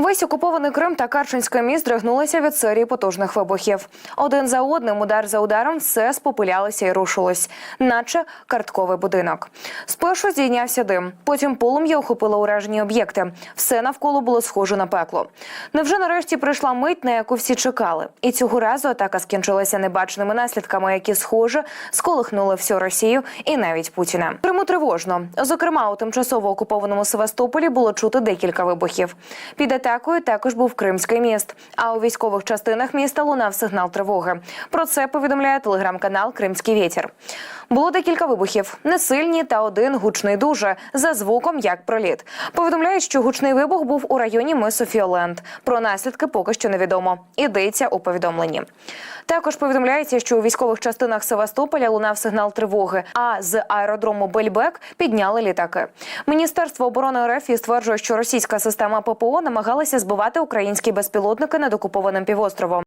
Весь окупований Крим та Карченське міст дригнулися від серії потужних вибухів. Один за одним, удар за ударом, все спопилялося і рушилось, наче картковий будинок. Спершу здійнявся дим, потім полум'я охопило уражені об'єкти. Все навколо було схоже на пекло. Невже нарешті прийшла мить, на яку всі чекали? І цього разу атака скінчилася небаченими наслідками, які схоже сколихнули всю Росію і навіть Путіна. Криму тривожно. Зокрема, у тимчасово окупованому Севастополі було чути декілька вибухів. Під атакою також був Кримський міст. А у військових частинах міста лунав сигнал тривоги. Про це повідомляє телеграм-канал Кримський вітер. Було декілька вибухів, несильні та один гучний дуже за звуком як проліт. Повідомляють, що гучний вибух був у районі мису Фіоленд. Про наслідки поки що невідомо. Ідеться у повідомленні. Також повідомляється, що у військових частинах Севастополя лунав сигнал тривоги. А з аеродрому Бельбек підняли літаки. Міністерство оборони РФ стверджує, що російська система ППО намагалася збивати українські безпілотники над окупованим півостровом.